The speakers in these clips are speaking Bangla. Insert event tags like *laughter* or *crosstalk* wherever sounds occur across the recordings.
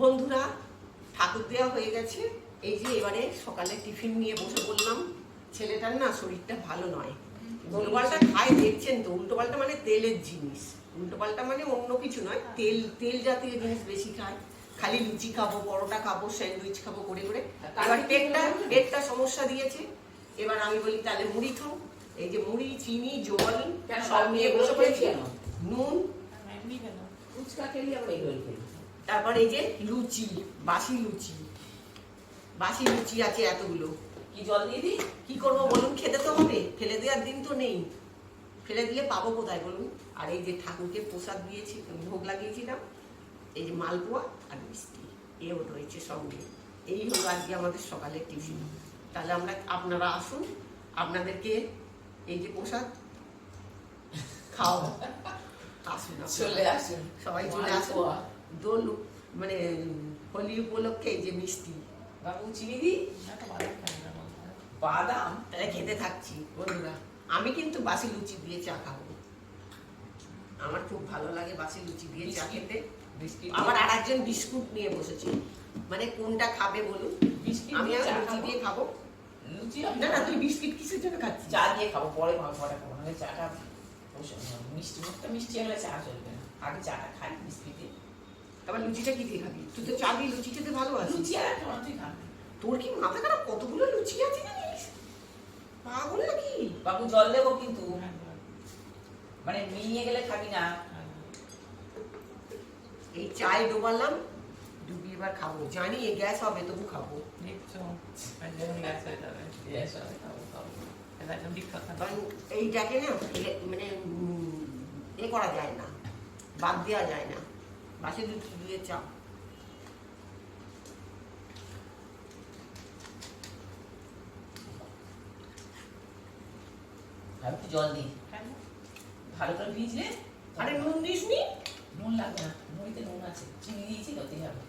বন্ধুরা ঠাকুর দেওয়া হয়ে গেছে। এই যে এবারে সকালে টিফিন নিয়ে বসে বললাম ছেলেটার না শরীরটা ভালো নয়। উল্টোপাল্টা খায় দেখছেন তো উল্টোপাল্টা মানে তেলের জিনিস। উল্টোপাল্টা মানে অন্য কিছু নয় তেল তেল জাতীয় জিনিস বেশি খায়। খালি লুচি খাব পরোটা খাব স্যান্ডউইচ খাব করে করে। এবার পেটটা পেটটা সমস্যা দিয়েছে। এবার আমি বলি তাহলে মুড়ি খাও। এই যে মুড়ি চিনি জল সব নিয়ে বসে পড়েছি। নুন। ফুচকা খেলি এগুলো খেলি। তারপর এই যে লুচি, বাসি লুচি। বাসি লুচি আছে এতগুলো। কি জল দিয়ে দিই? কি করব বলুন? খেতে তো হবে। ফেলে দেওয়ার দিন তো নেই। ফেলে দিলে পাবো কোথায় বলুন? আর এই যে ঠাকুরকে প্রসাদ দিয়েছি ভোগ লাগিয়েছিলাম। এই যে মালপোয়া আর মিষ্টি। এও রয়েছে সঙ্গে। এই হলো আজকে আমাদের সকালের টিফিন। তাহলে আমরা, আপনারা আসুন। আপনাদেরকে এই যে প্রসাদ খাও আসুন চলে আসুন সবাই চলে আসুন দোল মানে হোলি উপলক্ষে যে মিষ্টি বাবু চিনি একটা বাদাম তাহলে খেতে থাকছি বন্ধুরা আমি কিন্তু বাসি লুচি দিয়ে চা খাব আমার খুব ভালো লাগে বাসি লুচি দিয়ে চা খেতে বিস্কিট আবার আর একজন বিস্কুট নিয়ে বসেছে মানে কোনটা খাবে বলুন বিস্কিট আমি দিয়ে আর লুচি খাব? দিয়ে খাব লুচি না না তুই বিস্কিট কিসের জন্য খাচ্ছিস চা দিয়ে খাব পরে খাব পরে খাব চাটা। মিষ্টি মুখটা মিষ্টি হলে চা চলবে না। আগে চাটা খাই বিস্কিট আবার লুচিটা কি দিয়ে খাবি? তুই তো চা দিয়ে লুচি খেতে ভালোবাসিস। লুচি আর একটা তুই খাবি। তোর কি মাথা খারাপ? কতগুলো লুচি আছে জানিস? পাগল নাকি? বাবু জল দেবো কিন্তু। মানে নিয়ে গেলে খাবি না। এই চায় ডোবালাম ডুবিয়ে এবার খাব। জানি এ গ্যাস হবে তবু খাব। দেখছ আর গ্যাস যাবে Yes, আমি খাব, খাব। এটা একদম বিখ্যাত না। কারণ এইটাকে না মানে করা যায় না। বাদ দেওয়া যায় না। বাসি লুচি দিয়ে চা আর একটু জল দিই। ভালো করে ভিজলে আরে নুন দিস নি নুন লাগবে না। মুড়িতে নুন আছে। চিনি দিয়েছি কতই হবে।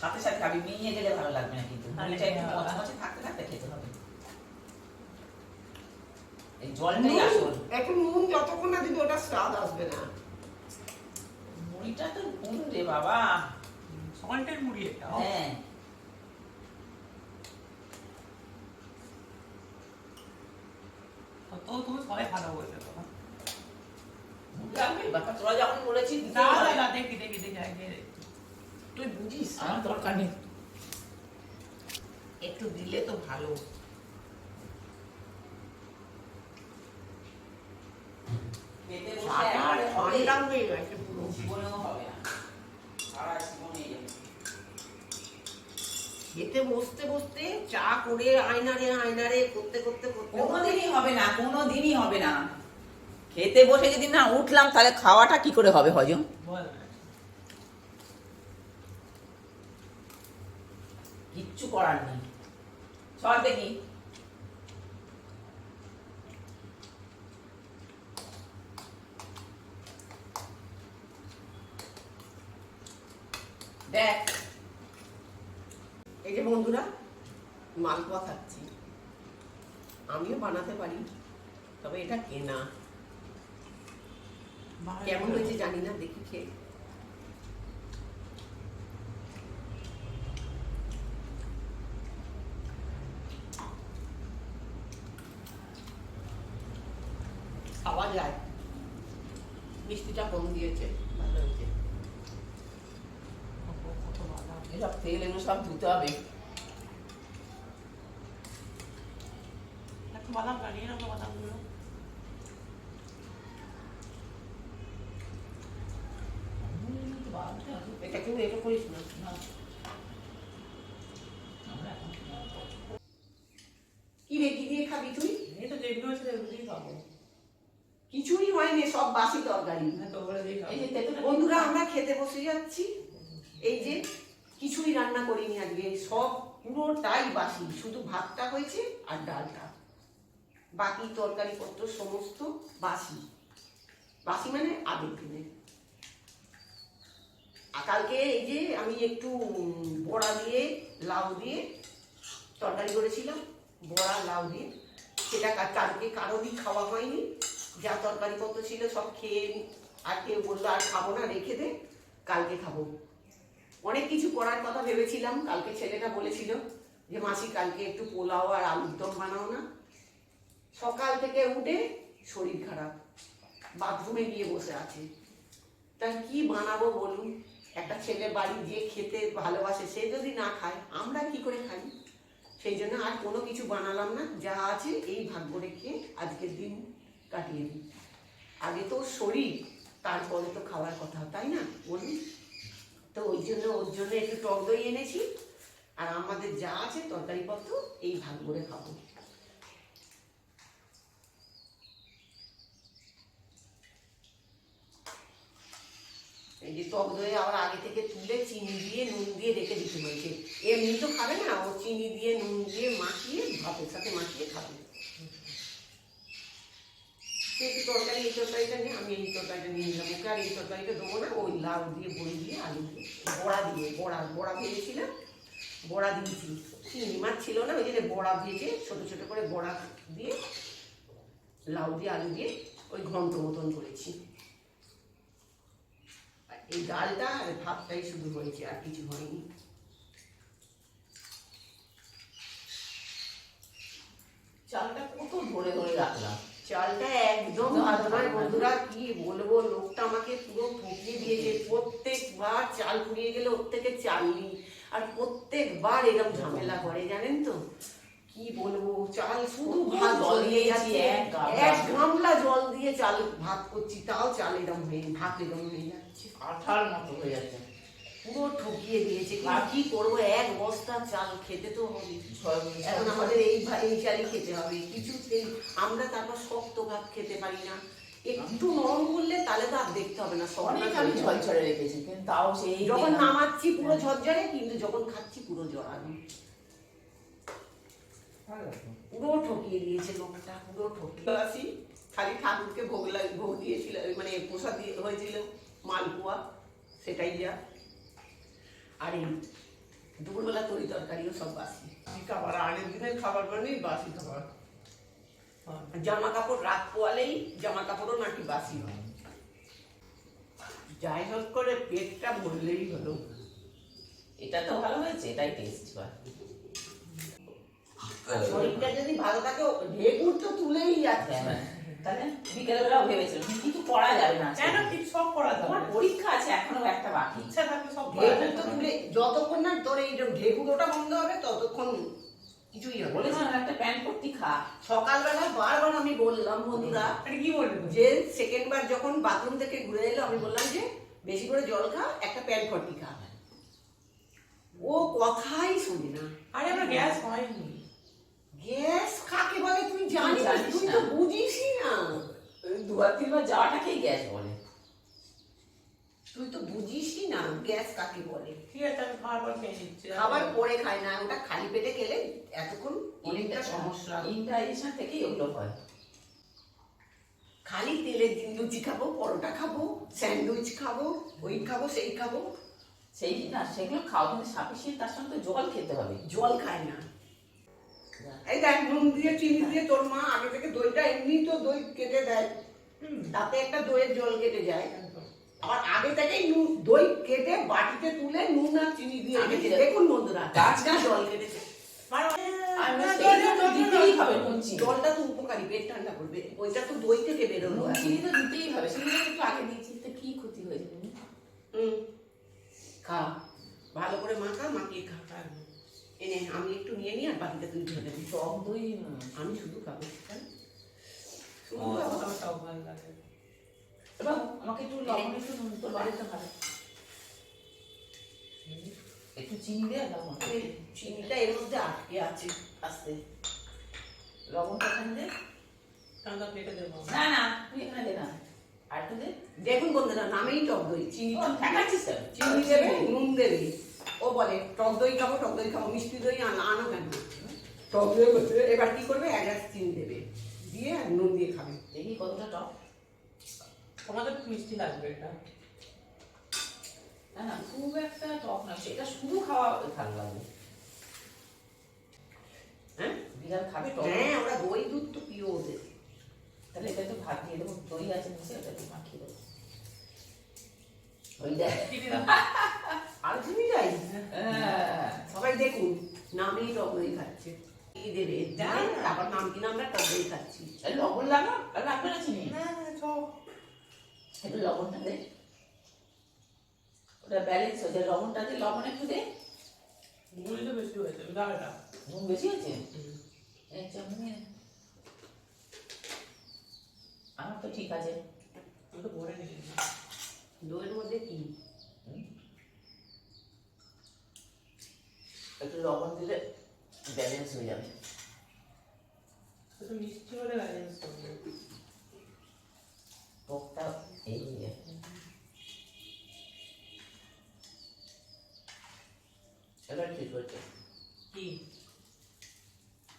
সাথে সাথে খাবি মিলিয়ে গেলে ভালো লাগবে না কিন্তু। আরে মুড়িটা একটু। মচমচে থাকতে থাকতে খেতে হবে। এই জলটাই আসল। এখন নুন যতক্ষণ না দিবি ওটা স্বাদ আসবে না। মুড়িটা তো নুন রে বাবা। সল্টের মুড়ি এটা হ্যাঁ। তো তুমি সবাই ভালো বলছো তো। লাগবে বাবা তোরা যখন বলেছিস না হবে। না না দেখি দেখি দেখি দেখি। তুই বুঝিস? আমার দরকার নেই। একটু দিলে তো ভালো খেতে বসে চাটা একবারে হবে। ঠান্ডা হয়ে গেছে পুরো জীবনেও হবে না সারা জীবনে এই খেতে বসতে বসতে চা করে আয়নারে আয়নারে করতে করতে করতে কোনোদিনই হবে না কোনোদিনই হবে না। খেতে বসে যদি না উঠলাম তাহলে খাওয়াটা কি করে হবে হজম? কিচ্ছু করার নেই। চল দেখি দেখ এই যে বন্ধুরা মালপোয়া খাচ্ছি আমিও বানাতে পারি। তবে এটা কেনা কেমন হয়েছে জানি না দেখি খেয়ে। খাওয়া যায় মিষ্টিটা কম দিয়েছে ভালো হয়েছে। এসব তেল এগুলো সব ধুতে হবে। এটা এটা করিস না কি রে কি দিয়ে খাবি তুই এই যেগুলো আছে সেগুলোই খাব কিছুই হয়নি সব বাসি তরকারি বন্ধুরা আমরা খেতে বসে যাচ্ছি এই যে কিছুই রান্না করিনি আজকে সব পুরোটাই বাসি শুধু ভাতটা হয়েছে আর ডালটা বাকি তরকারি পত্র সমস্ত বাসি। বাসি মানে আগের দিনে কালকে এই যে আমি একটু বড়া দিয়ে, লাউ দিয়ে তরকারি করেছিলাম, বড়া, লাউ দিয়ে। সেটা কালকে কারোরই খাওয়া হয়নি। যা তরকারি পত্র ছিল সব খেয়ে আর কেউ বলল, আর খাব না, রেখে দে, কালকে খাব। অনেক কিছু করার কথা ভেবেছিলাম। কালকে ছেলেটা বলেছিল যে, মাসি, কালকে একটু পোলাও আর আলুর দম বানাও না। সকাল থেকে উঠে শরীর খারাপ। বাথরুমে গিয়ে বসে আছে। তা কি বানাবো বলুন? একটা ছেলে বাড়ি গিয়ে খেতে ভালোবাসে, সে যদি না খায়, আমরা কি করে খাই? সেই জন্য আর কোনো কিছু বানালাম না। যা আছে এই ভাগ্য রেখে আজকের দিন কাটিয়ে দিই। আগে তো শরীর, তারপরে তো খাওয়ার কথা, তাই না বলুন? তো ওই জন্য, ওর জন্য একটু টক দই এনেছি। আর আমাদের যা আছে তরকারিপত্র এই ভাগ করে খাব এই যে টক দই আবার আগে থেকে তুলে চিনি দিয়ে নুন দিয়ে রেখে দিতে হয়েছে এমনি তো খাবে না, ও চিনি দিয়ে নুন দিয়ে মাখিয়ে ভাতের সাথে মাখিয়ে খাবে। একটু তরকারি, এই তরকারিটা নিয়ে, আমি এই তরকারিটা নিয়ে নিলাম। ওকে আর এই তরকারিটা দেবো না, ওই লাউ দিয়ে বড়ি দিয়ে আলু দিয়ে, বড়া দিয়ে, বড়া বড়া ভেজেছিলাম, বড়া দিয়েছি। চিংড়ি মাছ ছিল না, ওই জন্য বড়া ভেজে ছোটো ছোটো করে বড়া দিয়ে, লাউ দিয়ে আলু দিয়ে ওই ঘন্ট মতন করেছি। এই ডালটা আর ভাতটাই শুধু হয়েছে আর কিছু হয়নি। চালটা কত ধরে ধরে রাখলাম? চালটা একদম ভালো বন্ধুরা কি বলব? লোকটা আমাকে পুরো ঠকিয়ে দিয়েছে। প্রত্যেকবার চাল ফুরিয়ে গেলে ওর থেকে চাল নিই। আর প্রত্যেকবার এরকম ঝামেলা করে জানেন তো? কি বলব? চাল শুধু ভাত জল দিয়ে যাচ্ছে। এক গামলা জল। দিয়ে চাল ভাত করছি তাও চাল এরকম হয়ে ভাত এরকম হয়ে যাচ্ছে। আঠার মতো হয়ে যাচ্ছে। পুরো ঠকিয়ে দিয়েছে। কিন্তু কি করব? এক বস্তা চাল খেতে তো হবে। এখন আমাদের এই এই চালই খেতে হবে। কিছুতেই আমরা তারপর শক্ত ভাত খেতে পারি না। একটু নরম করলে তাহলে তো আর দেখতে হবে না অনেক আমি। ঝরঝরে রেখেছি কিন্তু তাও সেই যখন নামাচ্ছি পুরো ঝরঝরে কিন্তু যখন খাচ্ছি পুরো জড়ানো পুরো ঠকিয়ে দিয়েছে লোকটা পুরো ঠকিয়ে। আসি খালি ঠাকুরকে ভোগ লাগ- ভোগ দিয়েছিল মানে প্রসাদ দিয়ে হয়েছিল মালপোয়া সেটাই যা। আর এই দুপুরবেলা তরি তরকারিও সব বাসি। খাবার? আগের দিনের খাবার মানেই বাসি খাবার। হ্যাঁ। জামা কাপড় রাত পোয়ালেই জামা কাপড়ও নাকি বাসি হয়। যাই হোক করে পেটটা ভরলেই হলো। এটা তো ভালো হয়েছে এটাই টেস্ট আর শরীরটা যদি ভালো থাকে ঢেকুর তো তুলেই যাচ্ছে হ্যাঁ, তাহলে বিকেল বেলাও ভেবেছিলাম কিছু করা যাবে না কেন ঠিক সব করা তোমার যাবে পরীক্ষা আছে এখনও একটা বাকি। ইচ্ছা থাকলে সব ঢেকুর তো তুলে যতক্ষণ না তোর এই ঢেকুর ওটা বন্ধ হবে ততক্ষণ কিছুই হবে না। বলেছিলাম একটা প্যান্ট কুর্তি খা। সকালবেলা বারবার আমি বললাম বন্ধুরা কি বলবে? যে সেকেন্ড বার যখন বাথরুম থেকে ঘুরে এলো আমি বললাম যে বেশি করে জল খা একটা প্যান্ট ফটি খা। ও কথাই শুনে না। আরে আমার গ্যাস হয়নি। গ্যাস কাকে বলে তুই জানিস? জানিস তুই না। তো বুঝিসই না। দুবার তিনবার যাওয়াটাকেই গ্যাস বলে? তুই তো বুঝিসই না গ্যাস কাকে বলে? ঠিক আছে আমি খাওয়ার পর খেয়ে নিচ্ছি। খাবার পরে খায় না ওটা খালি পেটে খেলে এতক্ষণ অনেকটা সমস্যা। ইনডাইজেশন থেকেই ওগুলো হয়। খালি তেলের দিন লুচি খাব পরোটা খাব স্যান্ডউইচ খাব ওই খাব সেই খাব। সেই না সেগুলো খাওয়া কিন্তু সাফিসিয়েন্ট তার সঙ্গে তো জল খেতে হবে। জল খায় না। এই দেখ নুন দিয়ে চিনি দিয়ে তোর মা আগে থেকে দইটা এমনি তো দই কেটে দেয় তাতে একটা দইয়ের জল কেটে যায় আবার আগে থেকেই নুন দই কেটে বাটিতে তুলে নুন আর চিনি দিয়ে রেখেছে। দেখুন বন্ধুরা জল কেটেছে না, সেই জল, চিনি। জলটা তো উপকারী পেট ঠান্ডা করবে ওইটা তো দই থেকে বেরোলো। চিনি তো দিতেই হবে সেগুলো একটু আগে দিয়েছি তো কি ক্ষতি হয়েছে? হুম খা ভালো করে মাখা মাখিয়ে খা। এনে আমি একটু নিয়ে নিই আর বাকিটা তুই ধরে দিবি। টক দই আমি শুধু খাব? শুধু খাব? আমার ভালো লাগে। এবার আমাকে একটু লবণ একটু নুন তো বাড়িতে ভালো। একটু চিনি দিয়ে লবণ। চিনিটা এর মধ্যে আটকে আছে আস্তে। লবণটা এখানে দে। ঠান্ডা পেটে দেবো। না না তুই এখানে দে না। আর দেখুন বন্ধুরা নামেই টক দই। চিনি দেবে নুন দেবে। বলে টক দই খাব টক দই খাব মিষ্টি দই আনো আনো কেন? টক দই এবার কি করবে? এক গ্লাস চিনি দেবে। দিয়ে আর নুন দিয়ে খাবে। দেখি কতটা টক। তোমাদের মিষ্টি লাগবে এটা। না না খুব একটা টক না সেটা শুধু খাওয়া ভালো লাগবে হ্যাঁ? বিড়াল খাবে টক। হ্যাঁ ওরা দই দুধ তো প্রিয় ওদের। তাহলে এটা তো ভাত দিয়ে দেবো দই আছে নিচে ওটা একটু মাখিয়ে দেবো। ওই দেখ। *laughs* তুমি যাই হ্যাঁ। সবাই দেখুন নামেই টক দই খাচ্ছে দেবে তারপর নাম কিনা আমরা টক দই খাচ্ছি লবণ লাগা লাগবে না চিনি একটু লবণটা দে ওটা ব্যালেন্স হয়ে যায় লবণটা দে লবণ একটু দে গুলি তো বেশি হয়েছে হয়েছে। আমার তো ঠিক আছে দইয়ের মধ্যে কি হুম। একটু লবণ দিলে ব্যালেন্স হয়ে যাবে। মিষ্টি হলে ব্যালেন্স করবে। টকটা এই এবার ঠিক হচ্ছে কি?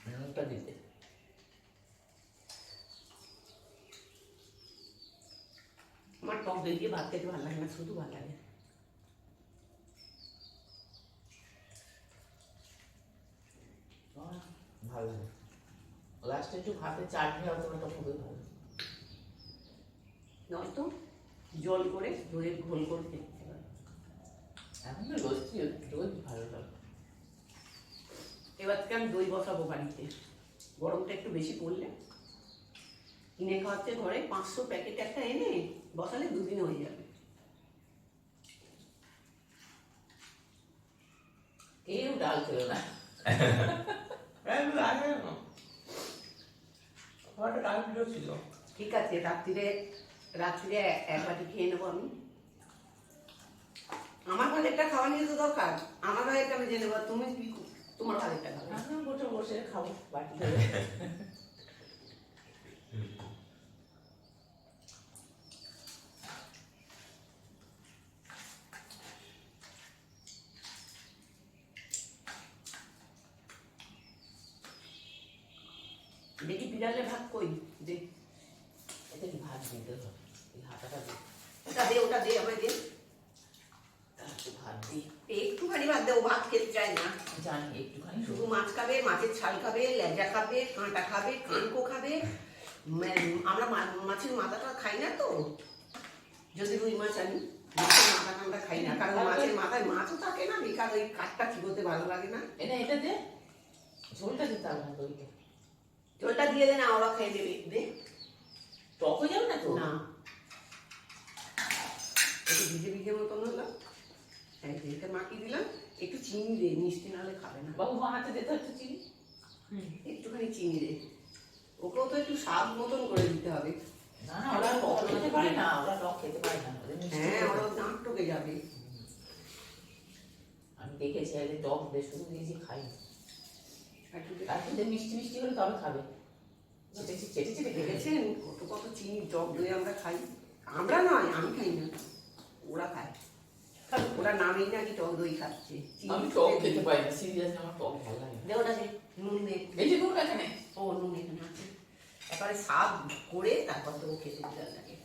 নুনটা দিতে। আমার টক দিয়ে ভাত খেতে ভালো লাগে না শুধু ভালো লাগে। ভালো। লাগে লাস্টে একটু ভাতে চাটনি ওটা খুবই ভালো। নয়তো জল করে দইয়ের ঘোল করে খেতে হবে। এখন তো লস্যি রোজ ভালো লাগে এবার থেকে আমি দই বসাবো বাড়িতে। গরমটা একটু বেশি পড়লে। কিনে খাওয়াচ্ছে ঘরে পাঁচশো প্যাকেট একটা এনে বসালে দুদিন হয়ে যাবে। কেউ ডাল খেলো না। *laughs* ঠিক আছে রাত্রিরে রাত্রিরে এক বাটি খেয়ে নেব আমি। আমার ভাগেরটা খাওয়া নিয়ে তো দরকার। আমার ভাগেরটা আমি জেনে নেব। তুমি কি তোমার ভাগেরটা খাব। বসে বসে খাব বাটি *laughs* দেখি বিড়ালে ভাত কই দে। এতে ভাত? দিতে হবে এই হাতাটা দিই ওটা দে ওটা দে আমায় দে। ভাত দিই একটুখানি ভাত দে ও ভাত খেতে চায় না। জানি একটুখানি শুধু মাছ খাবে মাছের ছাল খাবে লেজা খাবে কাঁটা খাবে কানকো খাবে। আমরা মা- মাছের মাথাটা খাই না তো। যদি রুই মাছ আনি মাছের মাথা কানটা খাই না। কারণ মাছের মাথায় মাছও থাকে না বেকার ওই কাঠটা চিবোতে ভালো লাগে না। এটা এটা দে। ঝোলটা দিতে হবে না দইটা ওটা দিয়ে দে না ওরা খেয়ে দেবে। দে। টক হয়ে যাবে না তো? না। একটু ভিজে ভিজে মতন হলো। এই যে এটা মাখিয়ে দিলাম। একটু চিনি দে মিষ্টি নাহলে খাবে না। বাবু হাতে দিতে হচ্ছে চিনি। একটুখানি চিনি দে। ওকেও তো একটু স্বাদ মতন করে দিতে হবে। না না ওরা টক খেতে পারে না ওরা টক খেতে পারে না। ওদের মিষ্টি হ্যাঁ ওরা দাঁত টকে যাবে। আমি দেখেছি আগে টক বেশ শুধু দিয়েছি খাই তারপর যে মিষ্টি মিষ্টি হলে তবে খাবে। চেটে চেটে চেটে চেটে খেয়ে দেখেছেন কত কত চিনি টক দই আমরা খাই। আমরা নয় আমি খাই না। ওরা খায়। ওরা নামেই নাকি টক দই খাচ্ছে। আমি টক খেতে পারি। না। সিরিয়াসলি আমার টক ভালো লাগে না। দে ওটা দে। নুন দে এই যে নুন এখানে। ও নুন এখানে আছে। এবারে স্বাদ করে তারপর তো খেতে দিতে লাগে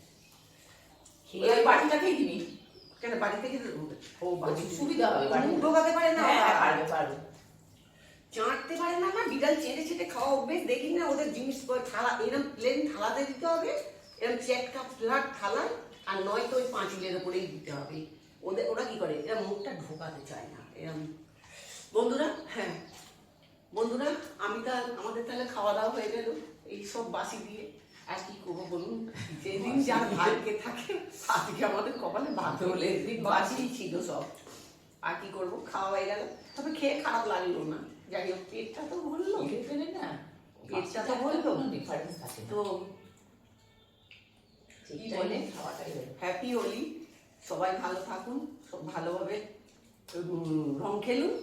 খেয়ে ওই বাটিটা খেয়ে দিবি। কেন বাড়ি থেকে ও বাড়ি সুবিধা হবে বাড়ি ঢোকাতে পারে না। হ্যাঁ পারবে পারবে। চাটতে পারে না না বিড়াল চেটে চেটে খাওয়া অভ্যেস দেখি না ওদের জিনিস থালা এরকম প্লেন থালাতে দিতে হবে এরকম চেক কাপ ফ্ল্যাট থালা আর নয়তো ওই পাঁচিলের ওপরেই দিতে হবে। ওদের ওরা কি করে এরা মুখটা ঢোকাতে চায় না এরকম বন্ধুরা হ্যাঁ বন্ধুরা আমি তা আমাদের তাহলে খাওয়া দাওয়া হয়ে গেল এই সব বাসি দিয়ে। আর কি করব বলুন? যেদিন যার ভাগ্যে থাকে আজকে আমাদের কপালে ভাগ্য হলে বাসি। ছিল সব। আর কি করব? খাওয়া হয়ে গেল। তবে খেয়ে খারাপ লাগল না। যাই হোক পেটটা তো খেয়ে ফেলে না? পেটটা তো বলল। ডিফারেন্স থাকে তো কি বলে? খাওয়াটাই হ্যাপি হোলি সবাই ভালো থাকুন সব ভালোভাবে রং খেলুন।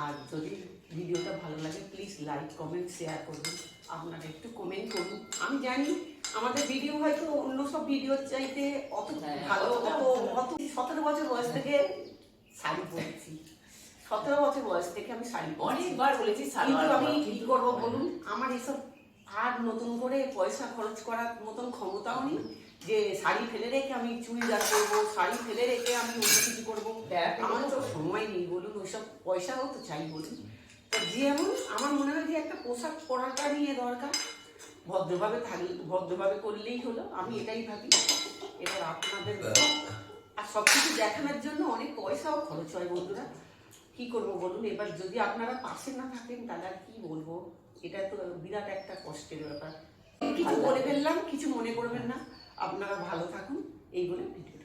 আর যদি ভিডিওটা ভালো লাগে প্লিজ লাইক কমেন্ট শেয়ার করুন। আপনারা একটু কমেন্ট করুন। আমি জানি আমাদের ভিডিও হয়তো অন্য সব ভিডিওর চাইতে অত হ্যাঁ, ভালো অত অত সতেরো বছর বয়স থেকে শাড়ি পরেছি। সতেরো বছর বয়স থেকে আমি শাড়ি অনেকবার বলেছি কিন্তু আমি কি করব বলুন? আমার এসব আর নতুন করে পয়সা খরচ করার মতন ক্ষমতাও নেই। যে শাড়ি ফেলে রেখে আমি চুড়িদার করব শাড়ি ফেলে রেখে আমি অন্য কিছু করব আমার তো সময় নেই বলুন ওইসব পয়সাও তো চাই বলুন। তো যেমন আমার মনে হয় যে একটা পোশাক পরাটা নিয়ে দরকার। ভদ্রভাবে থাকলে ভদ্রভাবে করলেই হলো আমি এটাই ভাবি। এবার আপনাদের আর সব কিছু দেখানোর জন্য অনেক পয়সাও খরচ হয় বন্ধুরা। কি করব বলুন? এবার যদি আপনারা পাশে না থাকেন তাহলে আর কি বলব? এটা তো বিরাট একটা কষ্টের ব্যাপার। কিছু বলে ফেললাম কিছু মনে করবেন না। আপনারা ভালো থাকুন। এই বলে ভিডিওটা